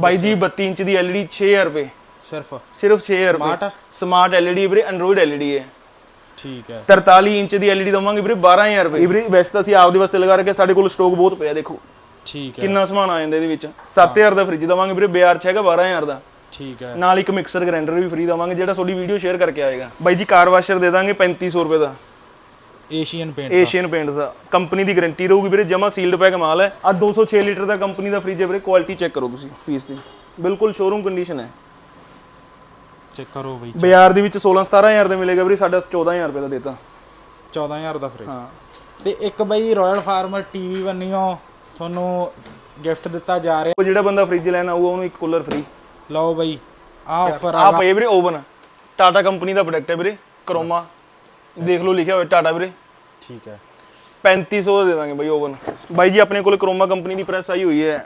ਬਾਈ ਜੀ 32 ਇੰਚ ਦੀ LED 6000 ਰੁਪਏ। ਸਿਰਫ? ਸਿਰਫ 6000 Smart ਰੁਪਏ ਸਮਾਰਟ LED ਵੀਰੇ ਐਂਡਰੋਇਡ LED ਹੈ। ਠੀਕ ਹੈ। 43 ਇੰਚ ਦੀ LED ਦਵਾਂਗੇ ਵੀਰੇ 12000 ਰੁਪਏ। ਵੀਰੇ ਵੈਸੇ ਤਾਂ ਅਸੀਂ ਆਪਦੇ ਵਾਸਤੇ ਲਗਾ ਰੱਖਿਆ ਸਾਡੇ ਕੋਲ ਸਟਾਕ ਬਹੁਤ ਪਿਆ ਦੇਖੋ। ਠੀਕ ਹੈ। ਕਿੰਨਾ ਸਮਾਨ ਆ ਜਾਂਦਾ ਇਹਦੇ ਵਿੱਚ। 7000 ਦਾ ਫ੍ਰਿਜ ਦਵਾਂਗੇ ਵੀਰੇ ਬਾਜ਼ਾਰ 'ਚ ਹੈਗਾ 12000 ਦਾ। ਠੀਕ ਹੈ। ਨਾਲ ਇੱਕ ਮਿਕਸਰ ਗ੍ਰਾਈਂਡਰ ਵੀ ਫ੍ਰੀ ਦਵਾਂਗੇ ਜਿਹੜਾ ਤੁਹਾਡੀ ਵੀਡੀਓ ਸ਼ੇਅਰ ਕਰਕੇ ਆਏਗਾ। ਬਾਈ ਜੀ ਕਾਰ ਵਾਸ਼ਰ ਦੇ ਦਾਂਗੇ 3500 ਰੁਪਏ ਦਾ। ਏਸ਼ੀਅਨ ਪੇਂਟ ਏਸ਼ੀਅਨ ਪੇਂਟ ਦਾ। ਕੰਪਨੀ ਦੀ ਗਾਰੰਟੀ ਰਹੂਗੀ ਵੀਰੇ ਜਮਾ ਸੀਲਡ ਪੈਕ ਮਾਲ ਹੈ। ਆ 206 ਲੀਟਰ ਦਾ ਕੰਪਨੀ ਦਾ ਫ੍ਰਿਜ ਹੈ ਵੀਰੇ ਕੁਆਲਿਟੀ ਚੈੱਕ ਕਰੋ ਤੁਸੀਂ ਪੀਸ ਦੀ। ਬਿਲਕੁਲ ਸ਼ੋਰੂਮ ਕੰਡੀਸ਼ਨ ਹੈ। ਚੈੱਕ ਕਰੋ ਬਈ ਬਾਜ਼ਾਰ ਦੇ ਵਿੱਚ 16 17000 ਦਾ ਮਿਲੇਗਾ ਵੀਰੇ ਸਾਡਾ 14000 ਰੁਪਏ ਦਾ ਦੇਤਾ। 14000 ਦਾ ਫ੍ਰਿਜ ਹਾਂ। ਤੇ ਇੱਕ ਬਈ ਰਾਇਲ ਫਾਰਮਰ ਟੀਵੀ ਬੰਨਿਓ ਤੁਹਾਨੂੰ ਗਿਫਟ ਦਿੱਤਾ ਜਾ ਰਿਹਾ। ਉਹ ਜਿਹੜਾ ਬੰਦਾ ਫ੍ਰਿਜ ਲੈਣ ਆਊਗਾ ਉਹਨੂੰ ਇੱਕ ਕੂਲਰ ਫ੍ਰੀ ਲਓ ਬਈ ਆ ਆਫਰ ਆ ਪਏ ਵੀਰੇ ਓਵਨ ਟਾਟਾ ਕੰਪਨੀ ਦਾ ਪ੍ਰੋਡਕਟ ਹੈ ਵੀਰੇ ਕਰੋਮਾ ਦੇਖ ਲਓ ਲਿਖਿਆ ਹੋਇਆ ਟਾਟਾ ਵੀਰੇ। ਠੀਕ ਹੈ। 3500 ਦਾ ਦਾਂਗੇ ਬਾਈ ਓਵਨ। ਬਾਈ ਜੀ ਆਪਣੇ ਕੋਲ ਕਰੋਮਾ ਕੰਪਨੀ ਦੀ ਪ੍ਰੈਸ ਆਈ ਹੋਈ ਹੈ।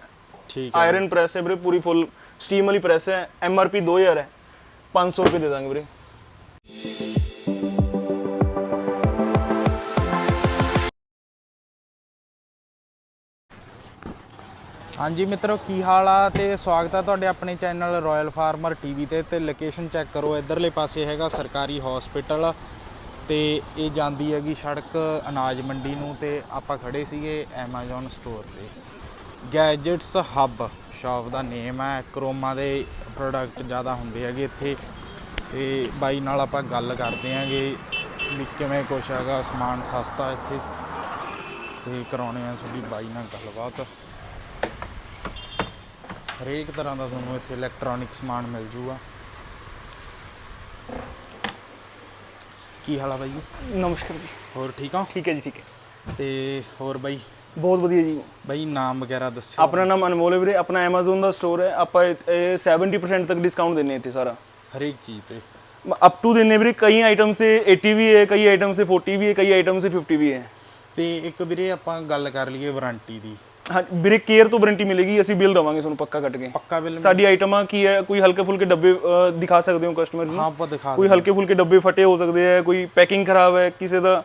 ਠੀਕ ਹੈ। ਆਇਰਨ ਪ੍ਰੈਸ ਹੈ ਵੀਰੇ ਪੂਰੀ ਫੁੱਲ ਸਟੀਮ ਵਾਲੀ ਪ੍ਰੈਸ ਹੈ। ਐਮ ਆਰ ਪੀ 2000 ਹੈ। 500 ਰੁਪਏ ਦੇ ਦਾਂਗੇ ਵੀਰੇ। ਹਾਂਜੀ ਮਿੱਤਰੋ ਕੀ ਹਾਲ ਆ? ਤੇ ਸਵਾਗਤ ਆ ਤੁਹਾਡੇ ਆਪਣੇ ਚੈਨਲ ਰਾਇਲ ਫਾਰਮਰ ਟੀਵੀ ਤੇ। ਤੇ ਲੋਕੇਸ਼ਨ ਚੈੱਕ ਕਰੋ ਇਧਰਲੇ ਪਾਸੇ ਹੈਗਾ ਸਰਕਾਰੀ ਹਸਪੀਟਲ ਤੇ ਇਹ ਜਾਂਦੀ ਹੈਗੀ ਸੜਕ ਅਨਾਜ ਮੰਡੀ ਨੂੰ ਤੇ ਆਪਾਂ ਖੜੇ ਸੀਗੇ Amazon ਸਟੋਰ ਤੇ। ਗੈਜਟਸ ਹੱਬ ਸ਼ਾਪ ਦਾ ਨੇਮ ਹੈ। ਕਰੋਮਾ ਦੇ ਪ੍ਰੋਡਕਟ ਜ਼ਿਆਦਾ ਹੁੰਦੇ ਹੈਗੇ ਇੱਥੇ। ਤੇ ਬਾਈ ਨਾਲ ਆਪਾਂ ਗੱਲ ਕਰਦੇ ਆਂਗੇ ਵੀ ਕਿਵੇਂ ਕੁਛ ਹੈਗਾ, ਸਮਾਨ ਸਸਤਾ ਇੱਥੇ। ਤੇ ਕਰਾਉਣੇ ਆ ਤੁਹਾਡੀ ਬਾਈ ਨਾਲ ਗੱਲਬਾਤ। ਹਰੇਕ ਤਰ੍ਹਾਂ ਦਾ ਤੁਹਾਨੂੰ ਇੱਥੇ ਇਲੈਕਟ੍ਰੋਨਿਕ ਸਮਾਨ ਮਿਲ ਜੂਗਾ। ਕੀ ਹਾਲ ਆ ਬਾਈ ਜੀ? ਨਮਸਕਾਰ ਜੀ। ਹੋਰ ਠੀਕ ਆ ਠੀਕ ਹੈ ਜੀ ਠੀਕ ਹੈ। ਤੇ ਹੋਰ ਬਾਈ? ਬਹੁਤ ਵਧੀਆ ਜੀ। ਬਾਈ ਨਾਮ ਵਗੈਰਾ ਦੱਸਿਓ। ਆਪਣਾ ਨਾਮ ਅਨਮੋਲ ਹੈ ਵੀਰੇ ਆਪਣਾ Amazon ਦਾ ਸਟੋਰ ਹੈ। ਆਪਾਂ ਇਹ ਇਹ 70% ਤੱਕ ਡਿਸਕਾਊਂਟ ਦਿੰਨੇ ਇੱਥੇ ਸਾਰਾ। ਹਰੇਕ ਚੀਜ਼ ਤੇ। ਅਪ ਟੂ ਦਿੰਨੇ ਵੀਰੇ ਕਈ ਆਈਟਮ ਸੇ 80 ਵੀ ਹੈ ਕਈ ਆਈਟਮ ਸੇ 40 ਵੀ ਹੈ ਕਈ ਆਈਟਮ ਸੇ 50 ਵੀ ਹੈ। ਤੇ ਇੱਕ ਵੀਰੇ ਆਪਾਂ ਗੱਲ ਕਰ ਲਈਏ ਵਾਰੰਟੀ ਦੀ। ਹਾਂ ਵੀਰੇ ਕੇਅਰ ਤੋਂ ਵਾਰੰਟੀ ਮਿਲੇਗੀ ਅਸੀਂ ਬਿੱਲ ਦਵਾਂਗੇ ਤੁਹਾਨੂੰ ਪੱਕਾ ਕੱਟ ਕੇ। ਪੱਕਾ ਬਿੱਲ ਸਾਡੀ ਆਈਟਮਾਂ ਕੀ ਹੈ ਕੋਈ ਹਲਕੇ ਫੁਲਕੇ ਡੱਬੇ ਅ, ਦਿਖਾ ਸਕਦੇ ਹੋ ਕਸਟਮਰ ਨੂੰ? ਹਾਂ ਆਪਾਂ ਦਿਖਾ ਕੋਈ ਹਲਕੇ ਫੁਲਕੇ ਡੱਬੇ ਫਟੇ ਹੋ ਸਕਦੇ ਆ ਕੋਈ ਪੈਕਿੰਗ ਖਰਾਬ ਹੈ ਕਿਸੇ ਦਾ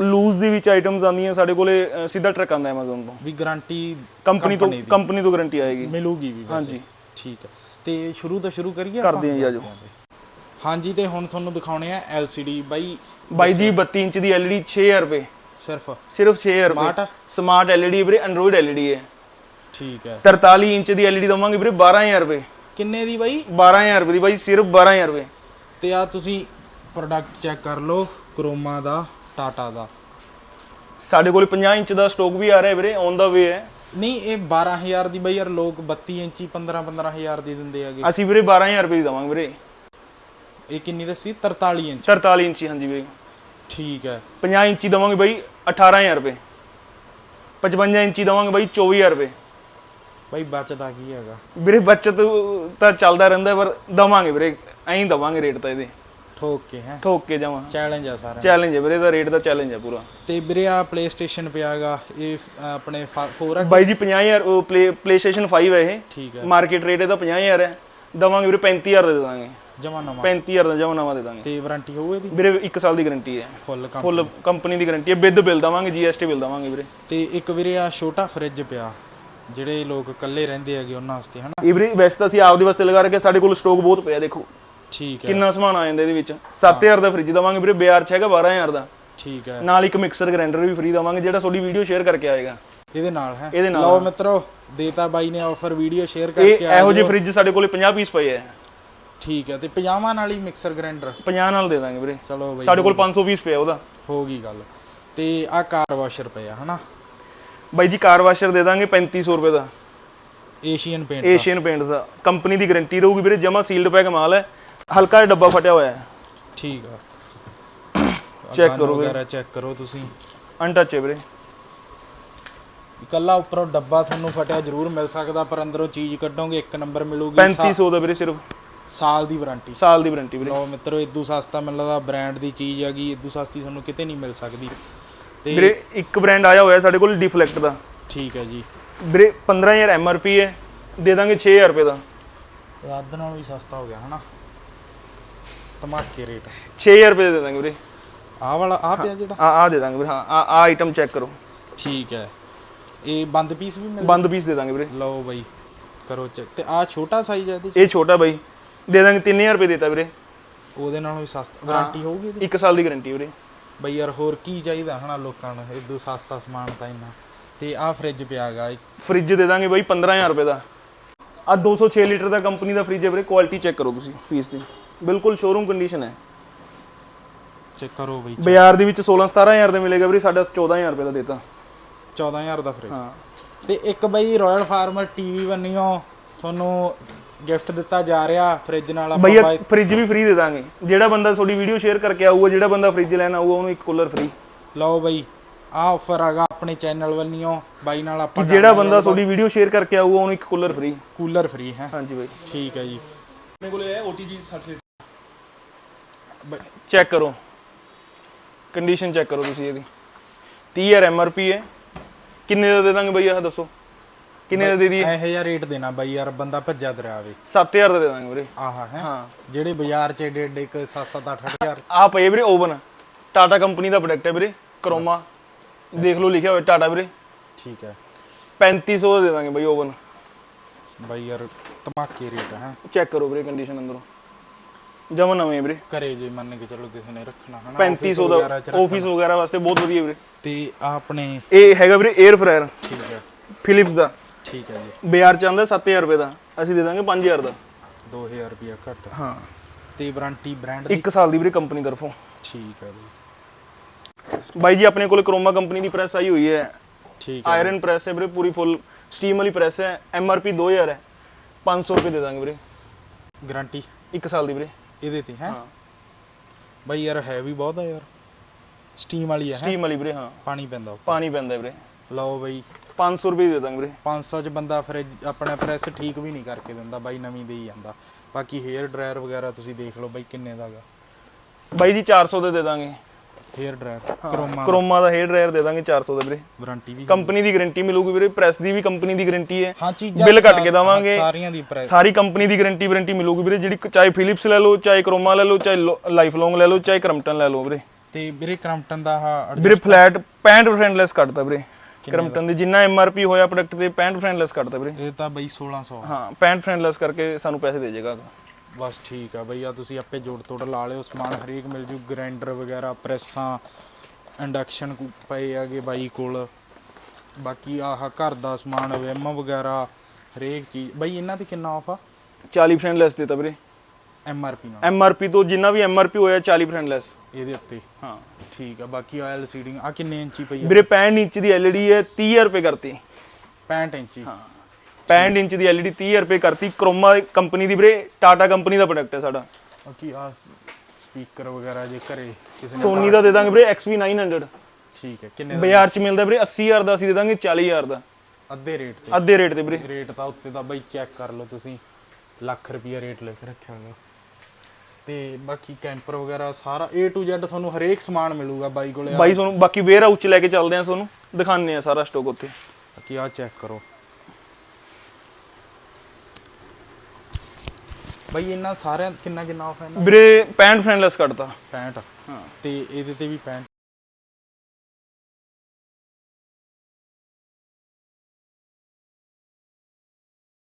ਲੂਜ਼ ਦੇ ਵਿੱਚ ਆਈਟਮਸ ਆਉਂਦੀਆਂ ਸਾਡੇ ਕੋਲੇ ਅ, ਸਿੱਧਾ ਟਰੱਕ ਆਉਂਦਾ Amazon ਤੋਂ। ਵੀ ਗਾਰੰਟੀ ਕੰਪਨੀ ਤੋਂ ਕੰਪਨੀ ਤੋਂ ਗਾਰੰਟੀ ਆਏਗੀ। ਮਿਲੂਗੀ ਵੀ ਵੈਸੇ। ਹਾਂਜੀ। ਠੀਕ ਹੈ। ਤੇ ਸ਼ੁਰੂ ਤੋਂ ਸ਼ੁਰੂ ਕਰੀਏ ਕਰਦੇ ਆਪਾਂ? ਹਾਂ ਜੀ, ਆਜੋ। ਹਾਂਜੀ ਤੇ ਹੁਣ ਤੁਹਾਨੂੰ ਦਿਖਾਉਣੇ ਆ LCD ਬਾਈ ਬਾਈ ਜੀ 32 ਇੰਚ ਦੀ LED 6000 ਰੁਪਏ। ਸਿਰਫ ਸਿਰਫ 6000 ਰੁਪਏ। Smart? ਸਮਾਰਟ LED ਵੀਰੇ ਐਂਡਰੋਇਡ LED ਹੈ ਠੀਕ ਹੈ। 43 ਇੰਚ ਦੀ LED ਦਵਾਂਗੇ ਵੀਰੇ 12000 ਰੁਪਏ। ਕਿੰਨੇ ਦੀ ਬਾਈ? 12000 ਰੁਪਏ ਦੀ ਬਾਈ ਸਿਰਫ 12000 ਰੁਪਏ। ਤੇ ਆ ਤੁਸੀਂ ਪ੍ਰੋਡਕਟ ਚੈੱਕ ਕਰ ਲਓ ਕਰੋਮਾ ਦਾ ਟਾਟਾ ਦਾ। ਸਾਡੇ ਕੋਲ 50 ਇੰਚ ਦਾ ਸਟਾਕ ਵੀ ਆ ਰਿਹਾ ਵੀਰੇ ਔਨ ਦਾ ਵੇ ਹੈ। ਨਹੀਂ ਇਹ 12000 ਦੀ ਬਈ ਯਾਰ ਲੋਕ 32 ਇੰਚੀ 15 15000 ਦੀ ਦਿੰਦੇ ਹੈਗੇ। ਅਸੀਂ ਵੀਰੇ 12000 ਰੁਪਏ ਦੀ ਦਵਾਂਗੇ ਵੀਰੇ। ਇਹ ਕਿੰਨੀ ਦੱਸੀ? 43 ਇੰਚ। 43 ਇੰਚੀ ਹਾਂਜੀ ਵੀਰੇ। ਠੀਕ ਹੈ। 50 ਇੰਚੀ ਦਵਾਂਗੇ ਬਾਈ 18000 ਰੁਪਏ। 55 ਇੰਚੀ ਦਵਾਂਗੇ ਬਾਈ 24000 ਰੁਪਏ। ਬਈ ਬਚਦਾ ਕੀ ਹੈਗਾ? ਵੀਰੇ ਬਚਤ ਤਾਂ ਚੱਲਦਾ ਰਹਿੰਦਾ ਪਰ ਦਵਾਂਗੇ ਵੀਰੇ ਐਂ ਦਵਾਂਗੇ ਰੇਟ ਤਾਂ ਇਹਦੇ। ਠੋਕ ਕੇ ਹੈ? ਠੋਕ ਕੇ ਜਾਵਾਂ। ਚੈਲੰਜ ਆ ਸਾਰਾ ਚੈਲੰਜ ਹੈ ਵੀਰੇ ਦਾ ਰੇਟ ਦਾ ਚੈਲੰਜ ਹੈ ਪੂਰਾ। ਤੇ ਵੀਰੇ ਆ ਪਲੇਸਟੇਸ਼ਨ ਪਿਆਗਾ ਇਹ ਆਪਣੇ 4 ਆ ਬਾਈ ਜੀ 50000 ਉਹ ਪਲੇ ਪਲੇਸਟੇਸ਼ਨ 5 ਹੈ ਇਹ। ਠੀਕ ਹੈ। ਮਾਰਕੀਟ ਰੇਟ ਇਹਦਾ 50000 ਹੈ। ਦਵਾਂਗੇ ਵੀਰੇ 35000 ਦੇ ਦਾਂਗੇ ਜਮਾ ਨਵਾਂ। 35000 ਦਾ ਜਮਾ ਨਵਾਂ ਦੇ ਦਾਂਗੇ। ਤੇ ਵਾਰੰਟੀ ਹੋਊ ਇਹਦੀ? ਵੀਰੇ 1 ਸਾਲ ਦੀ ਗਾਰੰਟੀ ਹੈ। ਫੁੱਲ ਕੰਮ ਫੁੱਲ ਕੰਪਨੀ ਦੀ ਗਾਰੰਟੀ ਹੈ। ਵਿਦ ਬਿੱਲ ਦਵਾਂਗੇ ਜੀਐਸਟੀ ਬਿੱਲ ਦਵਾਂਗੇ ਵੀਰੇ। ਤੇ ਇੱਕ ਵੀਰੇ ਆ ਛੋਟਾ ਫ੍ਰਿਜ ਪਿਆ ਜਿਹੜੇ ਲੋਕ ਇਕੱਲੇ ਰਹਿੰਦੇ ਹੈਗੇ ਉਹਨਾਂ ਵਾਸਤੇ ਹਨਾ? ਇਹ ਵੀਰੇ ਵੈਸੇ ਤਾਂ ਅਸੀਂ ਆਪਦੇ ਵਾਸਤੇ ਲਗਾ ਰੱਖਿਆ ਸਾਡੇ ਕੋਲ ਸਟਾਕ ਬਹੁਤ ਪਿਆ ਦੇਖੋ। ਠੀਕ ਹੈ। ਕਿੰਨਾ ਸਮਾਨ ਆ ਜਾਂਦਾ ਇਹਦੇ ਵਿੱਚ। 7000 ਦਾ ਫ੍ਰਿਜ ਦਵਾਂਗੇ ਵੀਰੇ ਬਾਜ਼ਾਰ 'ਚ ਹੈਗਾ 12000 ਦਾ। ਠੀਕ ਹੈ। ਨਾਲ ਇੱਕ ਮਿਕਸਰ ਗ੍ਰਾਈਂਡਰ ਵੀ ਫ੍ਰੀ ਦਵਾਂਗੇ ਜਿਹੜਾ ਤੁਹਾਡੀ ਵੀਡੀਓ ਸ਼ੇਅਰ ਕਰਕੇ ਆਏਗਾ। ਇਹਦੇ ਨਾਲ ਹੈ? ਲਓ ਮਿੱਤਰੋ ਦੇਤਾ ਬਾਈ ਨੇ ਆਫਰ ਵੀਡੀਓ ਸ਼ੇਅਰ ਕਰਕੇ ਆ ਇਹੋ ਜਿਹੇ ਫ੍ਰਿਜ ਸਾਡੇ ਕੋਲੇ 50 ਪੀਸ ਪਏ ਆ। ਠੀਕ ਹੈ ਤੇ ਪਜਾਮਾ ਨਾਲ ਹੀ ਮਿਕਸਰ ਗ੍ਰਾਈਂਡਰ 50 ਨਾਲ ਦੇ ਦਾਂਗੇ ਵੀਰੇ। ਚਲੋ ਬਾਈ ਸਾਡੇ ਕੋਲ 500 ਪੀਸ ਪਿਆ ਉਹਦਾ। ਹੋ ਗਈ ਗੱਲ। ਤੇ ਆ ਕਾਰ ਵਾਸ਼ਰ ਪਿਆ ਹਨਾ? ਬਾਈ ਜੀ ਕਾਰ ਵਾਸ਼ਰ ਦੇ ਦਾਂਗੇ 3500 ਰੁਪਏ ਦਾ। ਏਸ਼ੀਅਨ ਪੇਂਟ ਏਸ਼ੀਅਨ ਪੇਂਟ ਦਾ। ਕੰਪਨੀ ਦੀ ਗਾਰੰਟੀ ਰਹੂਗੀ ਵੀਰੇ ਜਮਾ ਸੀਲਡ ਪੈਕ ਮਾਲ ਹੈ। ਹਲਕਾ ਜਿਹਾ ਡੱਬਾ ਫਟਿਆ ਹੋਇਆ ਹੈ। ਠੀਕ ਆ। ਗਨ ਕਰੋ ਵਗੈਰਾ ਚੈੱਕ ਕਰੋ ਤੁਸੀਂ। ਅਨਟੱਚ ਹੈ ਵੀਰੇ। ਇਕੱਲਾ ਉੱਪਰੋਂ ਡੱਬਾ ਤੁਹਾਨੂੰ ਫਟਿਆ ਜ਼ਰੂਰ ਮਿਲ ਸਕਦਾ ਪਰ ਅੰਦਰੋਂ ਚੀਜ਼ ਕੱਢੋਗੇ ਇੱਕ ਨੰਬਰ ਮਿਲੂਗੀ। ਸਾ- 3500 ਦਾ ਵੀਰੇ ਸਿਰਫ। ਸਾਲ ਦੀ ਵਾਰੰਟੀ। ਸਾਲ ਦੀ ਵਾਰੰਟੀ ਵੀਰੇ। ਲਓ ਮਿੱਤਰੋ ਇਦੋਂ ਸਸਤਾ ਮੈਨੂੰ ਲੱਗਦਾ ਬ੍ਰਾਂਡ ਦੀ ਚੀਜ਼ ਹੈਗੀ ਇਦੋਂ ਸਸਤੀ ਤੁਹਾਨੂੰ ਕਿਤੇ ਨਹੀਂ ਮਿਲ ਸਕਦੀ। ਤੇ ਵੀਰੇ ਇੱਕ ਬ੍ਰਾਂਡ ਆਇਆ ਹੋਇਆ ਸਾਡੇ ਕੋਲ ਡਿਫਲੈਕਟ ਦਾ। ਠੀਕ ਹੈ ਜੀ। ਵੀਰੇ 15000 ਐਮਆਰਪੀ ਹੈ ਦੇ ਦਾਂਗੇ 6000 ਰੁਪਏ ਦਾ। ਅੱਧ ਨਾਲੋਂ ਵੀ ਸਸਤਾ ਹੋ ਗਿਆ ਹਨਾ? ਧਮਾਕੇ ਰੇਟ। 6000 ਰੁਪਏ ਦੇ ਦਾਂਗੇ ਵੀਰੇ। ਆਹ ਵਾਲਾ ਆਹ ਪਿਆ ਜਿਹੜਾ? ਆ ਆ ਦੇ ਦਾਂਗੇ ਵੀਰੇ ਹਾਂ ਆ ਆ ਆਈਟਮ ਚੈੱਕ ਕਰੋ। ਠੀਕ ਹੈ। ਇਹ ਬੰਦ ਪੀਸ ਵੀ ਮਿਲ ਬੰਦ ਪੀਸ ਦੇ ਦਾਂਗੇ ਵੀਰੇ। ਲਓ ਬਈ ਕਰੋ ਚੈੱਕ ਤੇ ਆ ਛੋਟਾ ਸਾਈਜ਼ ਹੈ ਇਹਦੇ 'ਚ? ਇਹ ਛੋਟਾ ਬਾਈ। ਦੇ ਦਾਂਗੇ 3000 ਰੁਪਏ ਦੇਤਾ ਵੀਰੇ। ਉਹਦੇ ਨਾਲੋਂ ਵੀ ਸਸਤਾ ਵਾਰੰਟੀ ਹੋਊਗੀ ਇਹਦੀ? 1 ਸਾਲ ਦੀ ਗਾਰੰਟੀ ਵੀਰੇ। ਬਈ ਯਾਰ ਹੋਰ ਕੀ ਚਾਹੀਦਾ ਹਨਾ ਲੋਕਾਂ ਨੂੰ ਇਦੋਂ ਸਸਤਾ ਸਮਾਨ ਤਾਂ ਇੰਨਾ। ਤੇ ਆ ਫ੍ਰਿਜ ਪਿਆਗਾ ਫ੍ਰਿਜ ਦੇ ਦਾਂਗੇ ਬਾਈ 15000 ਰੁਪਏ ਦਾ। ਆ 206 ਲੀਟਰ ਦਾ ਕੰਪਨੀ ਦਾ ਫ੍ਰਿਜ ਹੈ ਵੀਰੇ ਕੁਆਲਿਟੀ ਚੈੱਕ ਕਰੋ ਤੁਸੀਂ ਪੀਸ ਦੀ। ਬਿਲਕੁਲ ਸ਼ੋਰੂਮ ਕੰਡੀਸ਼ਨ ਹੈ। ਚੈੱਕ ਕਰੋ ਬਈ ਬਾਜ਼ਾਰ ਦੇ ਵਿੱਚ 16 17000 ਦਾ ਮਿਲੇਗਾ ਵੀਰੇ ਸਾਡਾ 14000 ਰੁਪਏ ਦਾ ਦੇਤਾ। 14000 ਦਾ ਫ੍ਰਿਜ ਹਾਂ। ਤੇ ਇੱਕ ਬਈ ਰਾਇਲ ਫਾਰਮਰ ਟੀਵੀ ਬੰਨਿਓ ਤੁਹਾਨੂੰ ਗਿਫਟ ਦਿੱਤਾ ਜਾ ਰਿਹਾ ਫ੍ਰਿਜ ਨਾਲ ਆਪਾਂ ਬਾਈ ਫ੍ਰਿਜ ਵੀ ਫ੍ਰੀ ਦੇ ਦਾਂਗੇ। ਜਿਹੜਾ ਬੰਦਾ ਤੁਹਾਡੀ ਵੀਡੀਓ ਸ਼ੇਅਰ ਕਰਕੇ ਆਊਗਾ ਜਿਹੜਾ ਬੰਦਾ ਫ੍ਰਿਜ ਲੈਣ ਆਊਗਾ ਉਹਨੂੰ ਇੱਕ ਕੂਲਰ ਫ੍ਰੀ ਲਓ ਬਈ ਆ ਆਫਰ ਹੈਗਾ ਆਪਣੇ ਚੈਨਲ ਵੱਲੋਂ ਬਾਈ ਨਾਲ ਆਪਾਂ ਜਿਹੜਾ ਬੰਦਾ ਤੁਹਾਡੀ ਵੀਡੀਓ ਸ਼ੇਅਰ ਕਰਕੇ ਆਊਗਾ ਉਹਨੂੰ ਇੱਕ ਕੂਲਰ ਫ੍ਰੀ ਕੂਲਰ ਫ੍ਰੀ ਹੈ। ਹਾਂਜੀ ਬਾਈ। ਠੀਕ ਹੈ ਜੀ। ਆਪਣੇ ਕੋਲੇ ਹੈ OTG 60 ਬਈ ਚੈੱਕ ਕਰੋ। ਕੰਡੀਸ਼ਨ ਚੈੱਕ ਕਰੋ ਤੁਸੀਂ ਇਹਦੀ। 30000 ਐਮਆਰਪੀ ਹੈ। ਕਿੰਨੇ ਦਾ ਦੇ ਦਾਂਗੇ ਬਈ ਆਹ ਦੱਸੋ? ਕਿੰਨੇ ਦਾ ਦੇ ਦਈਏ? ਇਹੋ ਜਿਹਾ ਰੇਟ ਦੇਣਾ ਬਾਈ ਯਾਰ ਬੰਦਾ ਭੱਜਾ ਦਰਿਆਵੇ 7000 ਦਾ ਦੇ ਦਾਂਗੇ ਵੀਰੇ। ਆਹਾ ਹੈ? ਹਾਂ। ਜਿਹੜੇ ਬਾਜ਼ਾਰ 'ਚ ਏਡੇ ਏਡੇ ਇੱਕ 7-7 8000 ਆਹ ਪਏ ਵੀਰੇ ਓਵਨ। ਟਾਟਾ ਕੰਪਨੀ ਦਾ ਪ੍ਰੋਡਕਟ ਹੈ ਵੀਰੇ ਕਰੋਮਾ। ਦੇਖ ਲਓ ਲਿਖਿਆ ਹੋਇਆ ਟਾਟਾ ਵੀਰੇ। ਠੀਕ ਹੈ। 3500 ਦਾ ਦੇ ਦਾਂਗੇ ਬਈ ਓਵਨ। ਬਾਈ ਯਾਰ ਧਮਾਕੇ ਰੇਟ ਹੈ ਚੈੱਕ ਕਰੋ ਵੀਰੇ ਕੰਡੀਸ਼ਨ ਅੰਦਰੋਂ। ਜਮਾ ਨਵੇਂ ਵੀਰੇ। ਘਰੇ ਜੇ ਮੰਨ ਕੇ ਚਲੋ ਕਿਸੇ ਨੇ ਰੱਖਣਾ ਹਨਾ? 3500 ਵਗੈਰਾ ਦਾ ਆਫਿਸ ਵਗੈਰਾ ਵਾਸਤੇ ਬਹੁਤ ਵਧੀਆ ਵੀਰੇ। ਤੇ ਆਹ ਆਪਣੇ ਇਹ ਹੈਗਾ ਵੀਰੇ 에ਅਰ ਫਰਾਇਰ ਠੀਕ ਹੈ। ਫਿਲਿਪਸ ਦਾ। ਠੀਕ ਹੈ ਜੀ। ਬਾਜ਼ਾਰ ਚ ਆਂਦਾ 7000 ਰੁਪਏ ਦਾ ਅਸੀਂ ਦੇ ਦਾਂਗੇ 5000 ਦਾ। 2000 ਰੁਪਿਆ ਘੱਟ। ਹਾਂ। ਤੇ ਵਾਰੰਟੀ ਬ੍ਰਾਂਡ ਦੀ? 1 ਸਾਲ ਦੀ ਵੀਰੇ ਕੰਪਨੀ ਤਰਫੋਂ। ਠੀਕ ਹੈ ਜੀ। ਬਾਈ ਜੀ ਆਪਣੇ ਕੋਲ ਕਰੋਮਾ ਕੰਪਨੀ ਦੀ ਪ੍ਰੈਸ ਆਈ ਹੋਈ ਹੈ। ਠੀਕ ਹੈ ਆਇਰਨ ਪ੍ਰੈਸ ਹੈ ਵੀਰੇ ਪੂਰੀ ਫੁੱਲ ਸਟੀਮ ਵਾਲੀ ਪ੍ਰੈਸ ਹੈ। ਐਮਆਰਪੀ 2000 ਹੈ। 500 ਰੁਪਏ ਦੇ ਦਾਂਗੇ ਵੀਰੇ। ਗਾਰੰਟੀ 1 ਸਾਲ ਦੀ ਵੀਰੇ। ਇਹਦੇ ਤੇ ਹੈ? ਹਾਂ। ਬਾਈ ਯਾਰ ਹੈ ਵੀ ਬਹੁਤ ਆ ਯਾਰ। ਸਟੀਮ ਵਾਲੀ ਹੈ ਹੈਂ? ਸਟੀਮ ਵਾਲੀ ਵੀਰੇ ਹਾਂ। ਪਾਣੀ ਪੈਂਦਾ। ਪਾਣੀ ਪੈਂਦਾ ਵੀਰੇ। ਲਓ ਬਈ। 500 ਰੁਪਏ ਦੇ ਦਾਂਗੇ ਵੀਰੇ। 500 ਚ ਬੰਦਾ ਫ੍ਰਿਜ ਆਪਣਾ ਪ੍ਰੈਸ ਠੀਕ ਵੀ ਨਹੀਂ ਕਰਕੇ ਦਿੰਦਾ ਬਾਈ ਨਵੀਂ ਦੇ ਹੀ ਜਾਂਦਾ। ਬਾਕੀ ਹੇਅਰ ਡਰਾਇਰ ਵਗੈਰਾ ਤੁਸੀਂ ਦੇਖ ਲਓ ਬਾਈ ਕਿੰਨੇ ਦਾਗਾ ਬਾਈ ਜੀ 400 ਦੇ ਦੇ ਦਾਂਗੇ। ਹੇਅਰ ਡਰਾਇਰ ਕਰੋਮਾ ਕਰੋਮਾ ਦਾ ਹੇਅਰ ਡਰਾਇਰ ਦੇ ਦਾਂਗੇ 400 ਦਾ ਵੀਰੇ। ਵਾਰੰਟੀ ਵੀ ਕੰਪਨੀ ਦੀ ਗਾਰੰਟੀ ਮਿਲੂਗੀ ਵੀਰੇ ਪ੍ਰੈਸ ਦੀ ਵੀ ਕੰਪਨੀ ਦੀ ਗਾਰੰਟੀ ਹੈ। ਹਾਂ ਚੀਜ਼ਾਂ ਬਿੱਲ ਕੱਟ ਕੇ ਦੇਵਾਂਗੇ। ਸਾਰੀਆਂ ਦੀ ਪ੍ਰਾਈਸ ਸਾਰੀ ਕੰਪਨੀ ਦੀ ਗਾਰੰਟੀ ਵਾਰੰਟੀ ਮਿਲੂਗੀ ਵੀਰੇ ਜਿਹੜੀ ਚਾਹੇ ਫਿਲਿਪਸ ਲੈ ਲਓ ਚਾਹੇ ਕਰੋਮਾ ਲੈ ਲਓ ਚਾਹੇ ਲਾਈਫ ਲੌਂਗ ਲੈ ਲਓ ਚਾਹੇ ਕਰਮਟਨ ਲੈ ਲਓ ਵੀਰੇ। ਤੇ ਵੀਰੇ ਕ੍ਰਮਟਨ ਦਾ ਆਹ ਵੀਰੇ ਫਲੈਟ 65% ਲੈਸ ਕੱਟਦਾ ਵੀਰੇ। ਕਰਮਟਨ ਦੇ? ਜਿੰਨਾ ਐਮਆਰਪੀ ਹੋਇਆ ਪ੍ਰੋਡਕਟ ਤੇ 65% ਲੈਸ ਕੱਟਦਾ ਵੀਰੇ। ਇਹ ਤਾਂ ਬਈ 1600 ਹਾਂ 65% ਲੈਸ ਕਰਕੇ ਸਾਨੂੰ ਪੈਸੇ ਦੇ ਜਾਏਗਾ ਬਸ ਠੀਕ ਆ ਬਈ ਆ ਤੁਸੀਂ ਆਪੇ ਜੋੜ ਤੋੜ ਲਾ ਲਿਓ ਸਮਾਨ ਹਰੇਕ ਮਿਲ ਜੂ ਗ੍ਰਾਈਂਡਰ ਵਗੈਰਾ ਪ੍ਰੈਸਾਂ ਇੰਡਕਸ਼ਨ ਪਏ ਹੈਗੇ ਬਾਈ ਕੋਲ। ਬਾਕੀ ਆਹ ਘਰ ਦਾ ਸਮਾਨ ਵਿਮ ਵਗੈਰਾ ਹਰੇਕ ਚੀਜ਼ ਬਈ ਇਹਨਾਂ ਤੇ ਕਿੰਨਾ ਆਫ ਆ? 40% ਲੈਸ ਦਿੱਤਾ ਵੀਰੇ। ਐਮ ਆਰ ਪੀ ਨਾਲ। ਐਮਆਰਪੀ ਤੋਂ ਜਿੰਨਾ ਵੀ ਐਮਆਰਪੀ ਹੋਇਆ 40% ਲੈਸ ਇਹਦੇ ਉੱਤੇ। ਹਾਂ ਠੀਕ ਆ। ਬਾਕੀ ਆ ਐਲ ਸੀਡਿੰਗ ਆ ਕਿੰਨੇ ਇੰਚੀ ਪਈ ਆ? ਵੀਰੇ 65 ਇੰਚ ਦੀ LED ਹੈ 30000 ਰੁਪਏ ਕਰਤੀ। 65 ਇੰਚੀ। 65 ਇੰਚ ਦੀ LED 30000 ਰੁਪਏ ਕਰਤੀ। ਕਰੋਮਾ ਕੰਪਨੀ ਦੀ ਵੀਰੇ ਟਾਟਾ ਕੰਪਨੀ ਦਾ ਪ੍ਰੋਡਕਟ ਹੈ ਸਾਡਾ। ਬਾਕੀ ਆ? ਸਪੀਕਰ ਵਗੈਰਾ ਜੇ ਘਰੇ ਕਿਸੇ ਨੇ ਸੋਨੀ ਦਾ ਦੇ ਦਾਂਗੇ ਵੀਰੇ XV900 ਠੀਕ ਹੈ ਕਿੰਨੇ ਦਾ? ਬਾਜ਼ਾਰ 'ਚ ਮਿਲਦਾ ਵੀਰੇ 80000 ਦਾ ਅਸੀਂ ਦੇ ਦਾਂਗੇ 40000 ਦਾ। ਅੱਧੇ ਰੇਟ ਤੇ। ਅੱਧੇ ਰੇਟ ਤੇ ਵੀਰੇ। ਰੇਟ ਤਾਂ ਉੱਤੇ ਤਾਂ ਬਈ ਚੈੱਕ ਕਰ ਲਓ ਤੁਸੀਂ। ਲੱਖ ਰੁਪਿਆ ਰੇਟ ਲੈ ਕੇ ਰੱਖਿਆ ਹੋਇਆ। ਤੇ ਬਾਕੀ ਕੈਂਪਰ ਵਗੈਰਾ ਸਾਰਾ A to Z ਤੁਹਾਨੂੰ ਹਰੇਕ ਸਮਾਨ ਮਿਲੂਗਾ ਬਾਈ ਕੋਲੇ ਬਾਈ ਤੁਹਾਨੂੰ ਬਾਕੀ ਵੇਅਰ ਹਾਊਸ 'ਚ ਲੈ ਕੇ ਚੱਲਦੇ ਆ ਤੁਹਾਨੂੰ ਦਿਖਾਉਂਦੇ ਆ ਸਾਰਾ ਸਟਾਕ ਉੱਥੇ। ਬਾਕੀ ਆ ਚੈੱਕ ਕਰੋ। ਬਾਈ ਇਹਨਾਂ ਸਾਰਿਆਂ ਕਿੰਨਾ ਕਿੰਨਾ ਆਫ ਹੈ ਇਹਨਾਂ ਵੀਰੇ 65% ਲੈਸ ਕੱਟਤਾ 65 ਹਾਂ। ਤੇ ਇਹਦੇ ਤੇ ਵੀ 65